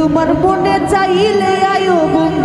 তোমার মনে চাইলে আয়ো বন্ধু